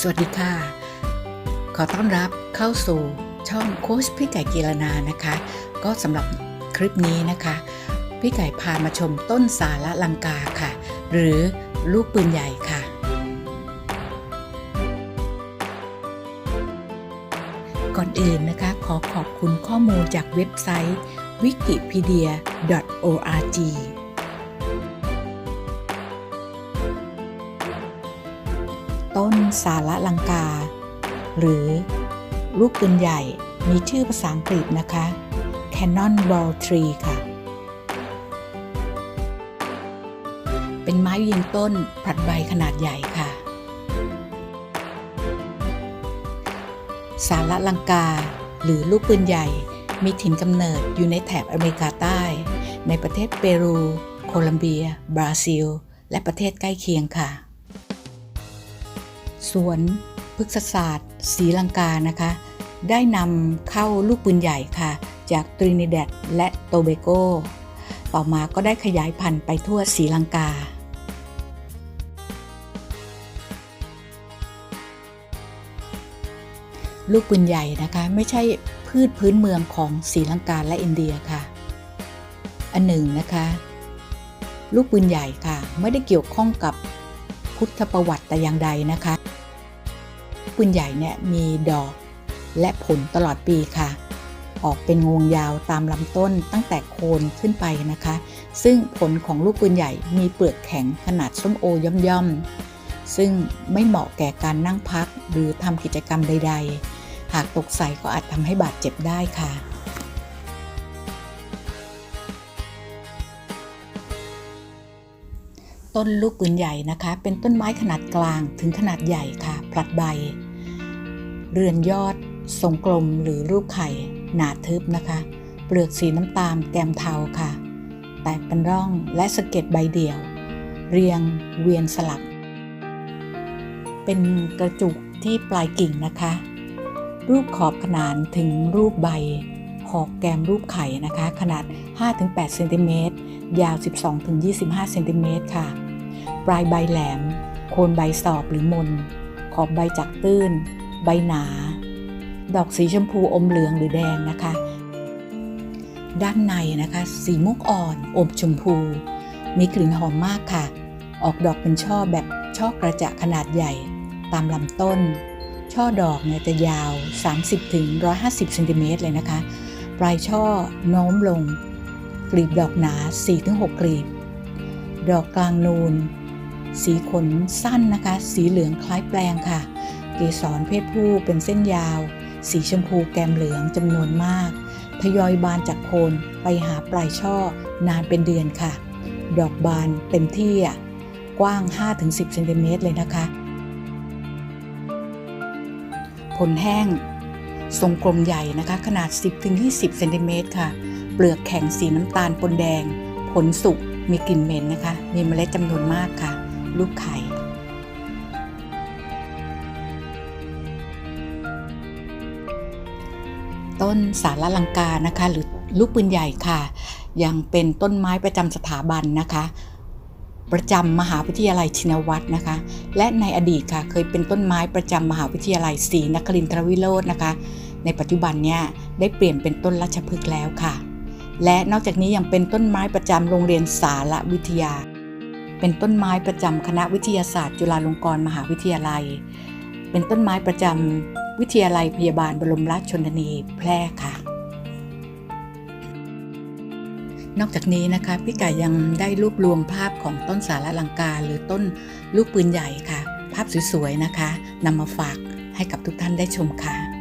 สวัสดีค่ะ ขอต้อนรับเข้าสู่ช่องโค้ชพี่ไก่กีรนานะคะ ก็สำหรับคลิปนี้นะคะ พี่ไก่พามาชมต้นสาระลังกาค่ะ หรือลูกปืนใหญ่ค่ะ ก่อนอื่นนะคะขอขอบคุณข้อมูลจากเว็บไซต์ wikipedia.org ต้นสาระลังกา หรือลูกปืนใหญ่มีชื่อภาษาอังกฤษนะคะ Cannon Ball Tree ค่ะ เป็นไม้ยืนต้นผลัดใบขนาดใหญ่ค่ะ สาระลังกา หรือลูกปืนใหญ่มีถิ่นกำเนิดอยู่ในแถบอเมริกาใต้ ในประเทศเปรู โคลัมเบีย บราซิล และประเทศใกล้เคียงค่ะ สวนพฤกษศาสตร์ศรีลังกานะคะ ได้นำเข้าลูกปืนใหญ่ค่ะ จากตรินิแดดและโตเบโก ต่อมาก็ได้ขยายพันธุ์ไปทั่วศรีลังกาลูกปืนใหญ่นะคะไม่ใช่พืชพื้นเมืองของศรีลังกาและอินเดียค่ะ อันหนึ่งนะคะ ลูกปืนใหญ่ค่ะ ไม่ได้เกี่ยวข้องกับพุทธประวัติแต่อย่างใดนะคะ ปืนใหญ่เนี่ยมีดอกและผลตลอดปีค่ะ ออกเป็นงวงยาวตามลำต้นตั้งแต่โคนขึ้นไปนะคะ ซึ่งผลของลูกปืนใหญ่มีเปลือกแข็งขนาดส้มโอย่อมๆ ซึ่งไม่เหมาะแก่การนั่งพักหรือทำกิจกรรมใด ๆ หากตกใส่ก็อาจทำให้บาดเจ็บได้ค่ะต้นลูกปืนใหญ่นะคะ เป็นต้นไม้ขนาดกลางถึงขนาดใหญ่ค่ะพลัดใบ เรือนยอด ทรงกลมหรือรูปไข่ หนาทึบนะคะ เปลือกสีน้ำตาลแกมเทาค่ะ แตกเป็นร่องและสะเก็ดใบเดี่ยว เรียงเวียนสลับ เป็นกระจุกที่ปลายกิ่งนะคะ รูปขอบขนานถึงรูปใบหอกแกมรูปไข่นะคะ ขนาด 5-8เซนติเมตรยาว 12-25เซนติเมตรค่ะ ปลายใบแหลม โคนใบสอบหรือมน ขอบใบจักตื้น ใบหนา ดอกสีชมพูอมเหลืองหรือแดงนะคะ ด้านในนะคะ สีมุกอ่อนอมชมพู มีกลิ่นหอมมากค่ะ ออกดอกเป็นช่อแบบช่อกระจะขนาดใหญ่ตามลำต้น ช่อดอกเนี่ยจะยาว 30-150เซนติเมตรเลยนะคะ ปลายช่อโน้มลง กลีบดอกหนา 4-6 กลีบ ดอกกลางนูน สีขนสั้นนะคะ สีเหลืองคล้ายแปลงค่ะ เกสรเพศผู้เป็นเส้นยาว สีชมพูแกมเหลืองจำนวนมาก ทยอยบานจากโคนไปหาปลายช่อนานเป็นเดือนค่ะ ดอกบานเต็มที่อะกว้าง 5-10เซนติเมตรเลยนะคะ ผลแห้ง ทรงกลมใหญ่นะคะ ขนาด 10-20เซนติเมตรค่ะ เปลือกแข็งสีน้ำตาลปนแดง ผลสุกมีกลิ่นเหม็นนะคะ มีเมล็ดจำนวนมากค่ะ ลูกไข่ ต้นสารลังกานะคะ หรือลูกปืนใหญ่ค่ะ ยังเป็นต้นไม้ประจำสถาบันนะคะ ประจำมหาวิทยาลัยชินวัตรนะคะ และในอดีตค่ะ เคยเป็นต้นไม้ประจำมหาวิทยาลัยศรีนครินทรวิโรจน์นะคะ ในปัจจุบันเนี่ยได้เปลี่ยนเป็นต้นราชพฤกษ์แล้วค่ะ และนอกจากนี้ยังเป็นต้นไม้ประจำโรงเรียนสารวิทยา เป็นต้นไม้ประจำคณะวิทยาศาสตร์ จุฬาลงกรณ์มหาวิทยาลัย เป็นต้นไม้ประจำ วิทยาลัยพยาบาลบรมราชชนนีแพร่ค่ะ นอกจากนี้นะคะพี่ไก่ยังได้รวบรวมภาพของต้นสาระลังกา หรือต้นลูกปืนใหญ่ค่ะ ภาพสวยๆนะคะนำมาฝากให้กับทุกท่านได้ชมค่ะ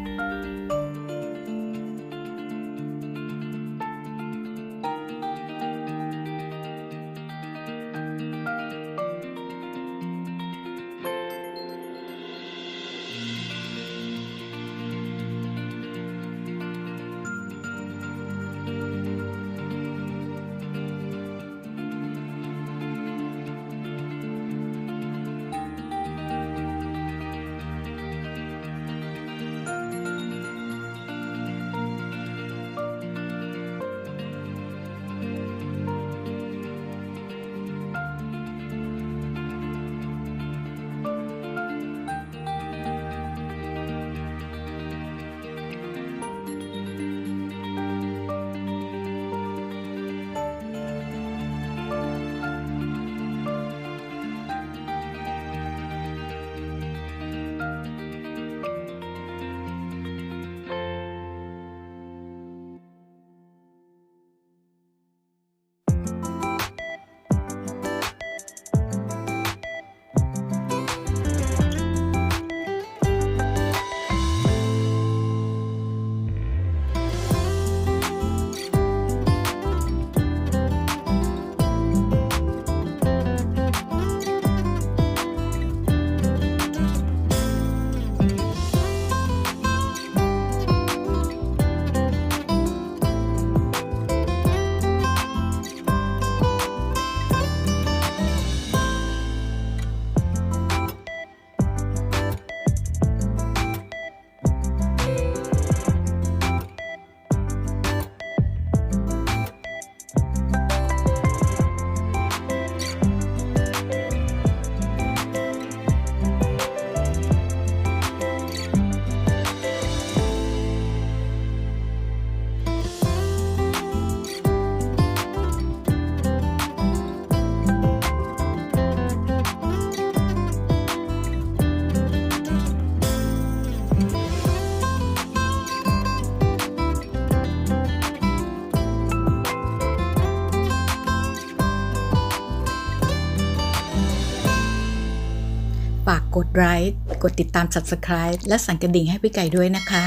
กดไลค์กดติดตาม Subscribe และสั่นกระดิ่งให้พี่ไก่ด้วยนะคะ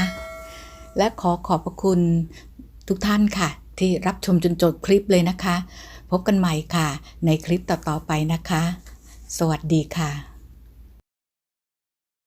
และขอขอบพระคุณทุกท่านค่ะ ที่รับชมจนจบคลิปเลยนะคะ พบกันใหม่ค่ะ ในคลิปต่อๆไปนะคะ สวัสดีค่ะ